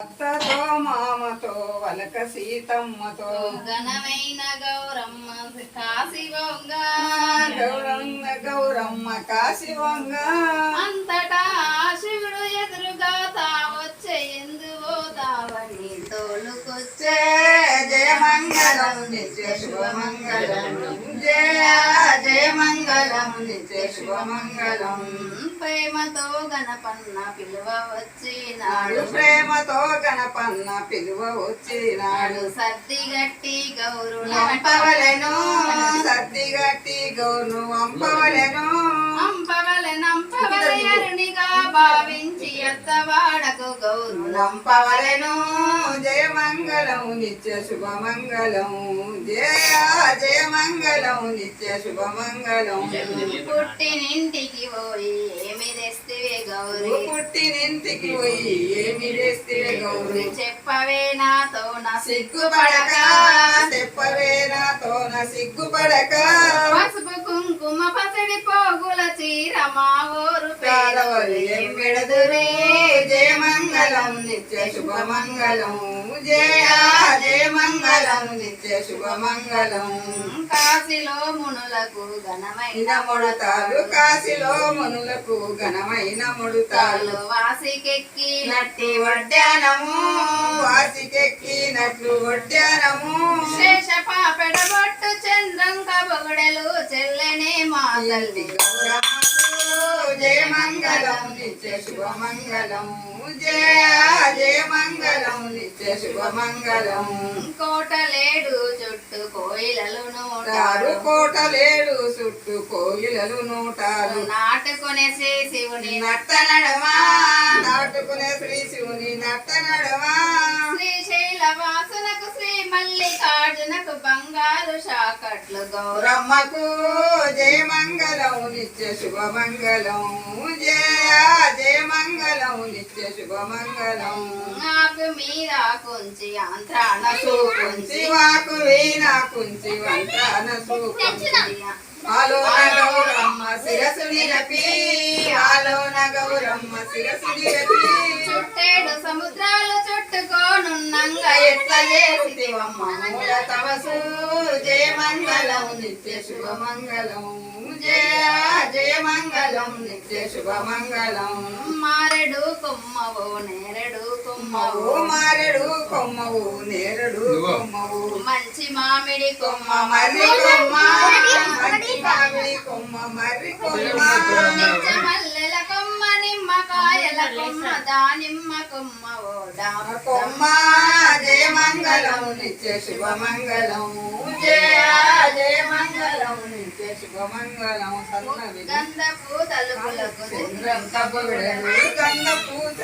అత్తతో మామతో వలక సీతమ్మతో. ఘనమైన గౌరమ్మ కాశీ వంగ గౌరమ్మ గౌరమ్మ కాశివంగ అంతటా శివుడు ఎదురుగా తావొచ్చే ఎందువో తావని తోలుకొచ్చే. జయ జయ మంగళం నిత్య శుభమంగళం. జయ జయ మంగళం నిత్య శుభమంగళం. ప్రేమతో గణపన్న పిలువ వచ్చినాడు నాడు ప్రేమతో గణపన్న పిలువ వచ్చినాడు. సర్ది గట్టి గౌరుల అంపవలెను సర్ది గట్టి గౌను అంపవలెను అంపవలెనంపవలయరునిగా భావించి ఎత్తవాడకు గౌరులం నంపవలెను జయ మంగళం నిత్య శుభమంగళం. జయ జయ మంగళం నిత్య శుభమంగళం. పుట్టినింటికి పోయి ఏమి తెస్తివే గౌరీ? పుట్టినింటికి పోయి ఏమి చేస్తే గౌరి? చెప్పవే నాతో నా సిగ్గుపడక చెప్పవే నాతోన సిగ్గుపడక. కాలవరి పేరు ఎంబెడదురే జయ మంగళం నిత్య శుభమంగళం. జయ జయ మంగళం నిత్య శుభమంగళం. కాశీలో మునులకు ఘనమైన ముడతాలు కాశీలో మునులకు ఘనమైన ముడతాలు తాలు. వాసికెక్కి నట్టి వడ్డానము వాసికెక్కినట్లు వడ్డానము. శేష పాపెడబొట్టు చంద్రంక బొగడెలు చెల్లెనే మా తల్లి. జయ మంగళం నిత్య శుభమంగళం. జయ జయ మంగళం నిత్య శుభమంగళం. కోటలేడు చుట్టూ కోయిలలు నోటారు కోటలేడు చుట్టూ కోయిలలు నూటాలు నాటుకునే శ్రీ శివుని నట్ట నడమా నాటుకునే శ్రీ శివుని నట్ట నడమా శ్రీశైల వాసునకు శ్రీ మల్లికార్జునకు బంగారు గౌరవ. గౌరమ్మకు జయ మంగళం నిత్య శుభమంగళం జయ జయ మంగళం నిత్య శుభమంగళం నాకు మీద కుంచి ఆంధ్రాన కుంచి. వాకు వీణ కుంచి వంటాన సూకుంచి ఆలోన గౌరమ్మ శిరసు నిరపి. ఆలోన గౌరమ్మ శిరసు నిరపి. చుట్టేడు సముద్రాలు చుట్టుకోనున్నంగా ఎట్ల చేసివమ్మ మూల తవసు జయ మంగళం నిత్య శుభమంగళం. జయ జయ మంగళం నిత్య శుభమంగళం. మారెడు కొమ్మవో నేరెడు కొమ్మవో మారెడు కొమ్మవు నేరడు కొమ్మవు మంచి మామిడి కొమ్మ కొమ్మ మర్రి కొమ్మ. మంచి మామిడి కొమ్మ మర్రి కొమ్మ. నిత్య మల్లెల కొమ్మ. నిమ్మకాయల కొమ్మ దానిమ్మ కొమ్మవో డామ కొమ్మ. జయ మంగళం నిత్య శుభమంగళం జయ జయ మంగళం నిత్య చంద్రం కబుడలు గంధ పూజ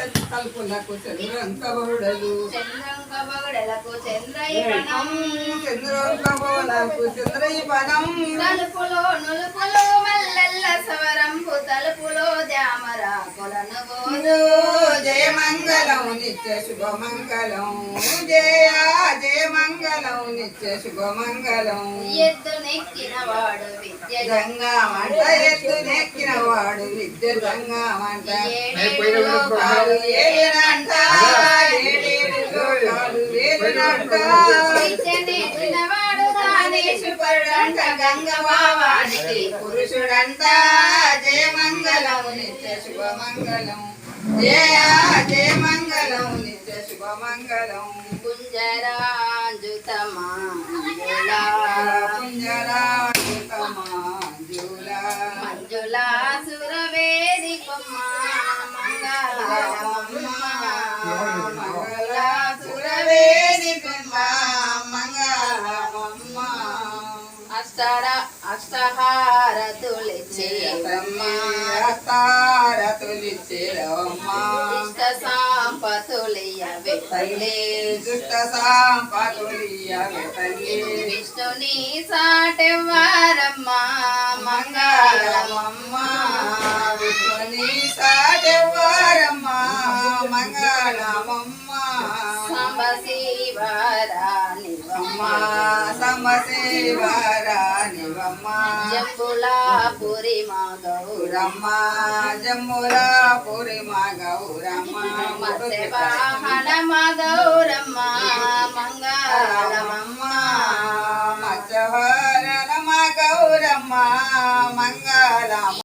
తలుపులో నులుపులో మల్లెల్ల సవరంపు తలుపులో కొలను గోదు జయ మంగళం నిత్య శుభమంగళం. జయ జయ మంగళం నిత్య శుభమంగళం. ఎద్దు నెక్కిన వాడు విద్య గంగా వంట ఎత్తు నెక్కిన వాడు విద్య గంగా వంట ఏడేడు లోకాలు ఏలినంట ఏడేడు లోకాలు ఏలినంట విద్య నేర్చిన వాడు తానేషు పరుడంట గంగవానికి పురుషుడంట. జయ మంగళం నిత్య శుభమంగళం. జయ జయ మంగళం నిత్య శుభమంగళం. కుంజరాంజుతమా అష్టర అష్టహారతులిచ్చే తారతులిచ్చేరమ్మా ఇష్ట సాంపతులియవే తల్లి దుష్ట సాంపతులియవే తల్లి విష్ణుని సాటెవ్వారమ్మా మంగళమమ్మ విష్ణుని శివరానివమ్మ సమశివరానివమ్మ జంబులాపురి మా గౌరమ్మ గౌరమ్మ జమ్ములాపురి మా గౌరమ్మ